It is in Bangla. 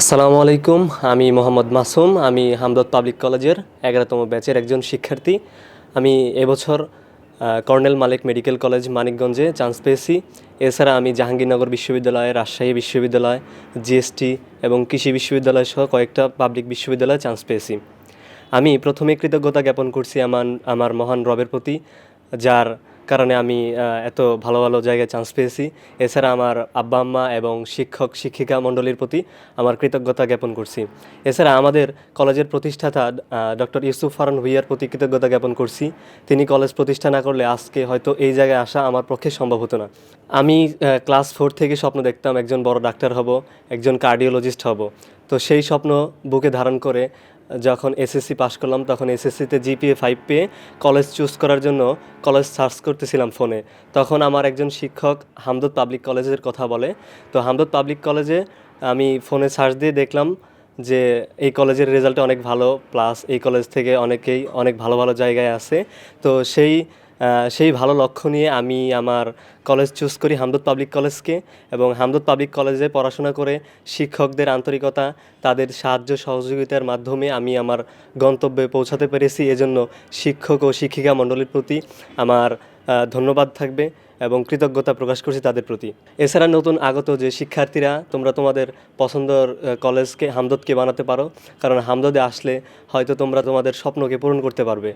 আসসালামু আলাইকুম, আমি মোহাম্মদ মাসুম, আমি হামদত পাবলিক কলেজের এগারোতম ব্যাচের একজন শিক্ষার্থী। আমি এবছর কর্নেল মালিক মেডিকেল কলেজ মানিকগঞ্জে চান্স পেয়েছি। এছাড়া আমি জাহাঙ্গীরনগর বিশ্ববিদ্যালয়, রাজশাহী বিশ্ববিদ্যালয়, জিএসটি এবং কৃষি বিশ্ববিদ্যালয় সহ কয়েকটা পাবলিক বিশ্ববিদ্যালয়ে চান্স পেয়েছি। আমি প্রথমে কৃতজ্ঞতা জ্ঞাপন করছি আমার আমার মহান রবের প্রতি, যার কারণে আমি এত ভালো ভালো জায়গায় চান্স পেয়েছি। এছাড়া আমার আব্বা, আম্মা এবং শিক্ষক, শিক্ষিকা মণ্ডলীর প্রতি আমার কৃতজ্ঞতা জ্ঞাপন করছি। এছাড়া আমাদের কলেজের প্রতিষ্ঠাতা ডক্টর ইউসুফ ফারান ভুইয়ার প্রতি কৃতজ্ঞতা জ্ঞাপন করছি। তিনি কলেজ প্রতিষ্ঠা না করলে আজকে হয়তো এই জায়গায় আসা আমার পক্ষে সম্ভব হতো না। আমি ক্লাস ফোর থেকে স্বপ্ন দেখতাম একজন বড় ডাক্তার হব, একজন কার্ডিওলজিস্ট হব। তো সেই স্বপ্ন বুকে ধারণ করে যখন এসএসসি পাশ করলাম, তখন এসএসসিতে জিপিএ ফাইভ পেয়ে কলেজ চুজ করার জন্য কলেজ সার্চ করতেছিলাম ফোনে তখন আমার একজন শিক্ষক হামদত পাবলিক কলেজের কথা বলে। তো হামদত পাবলিক কলেজে আমি ফোনে সার্চ দিয়ে দেখলাম যে এই কলেজের রেজাল্ট অনেক ভালো প্লাস এই কলেজ থেকে অনেকেই অনেক ভালো ভালো জায়গায় আছে। তো সেই সেই ভালো লক্ষ্য নিয়ে আমি আমার কলেজ চুজ করি হামদত পাবলিক কলেজকে এবং হামদত পাবলিক কলেজে পড়াশোনা করে শিক্ষকদের আন্তরিকতা, তাদের সাহায্য সহযোগিতার মাধ্যমে আমি আমার গন্তব্যে পৌঁছাতে পেরেছি। এজন্য শিক্ষক ও শিক্ষিকা মণ্ডলীর প্রতি আমার ধন্যবাদ থাকবে এবং কৃতজ্ঞতা প্রকাশ করছি তাদের প্রতি। এছাড়া নতুন আগত যে শিক্ষার্থীরা, তোমরা তোমাদের পছন্দর কলেজকে হামদদকে বানাতে পারো। কারণ হামদদে আসলে হয়তো তোমরা তোমাদের স্বপ্নকে পূরণ করতে পারবে।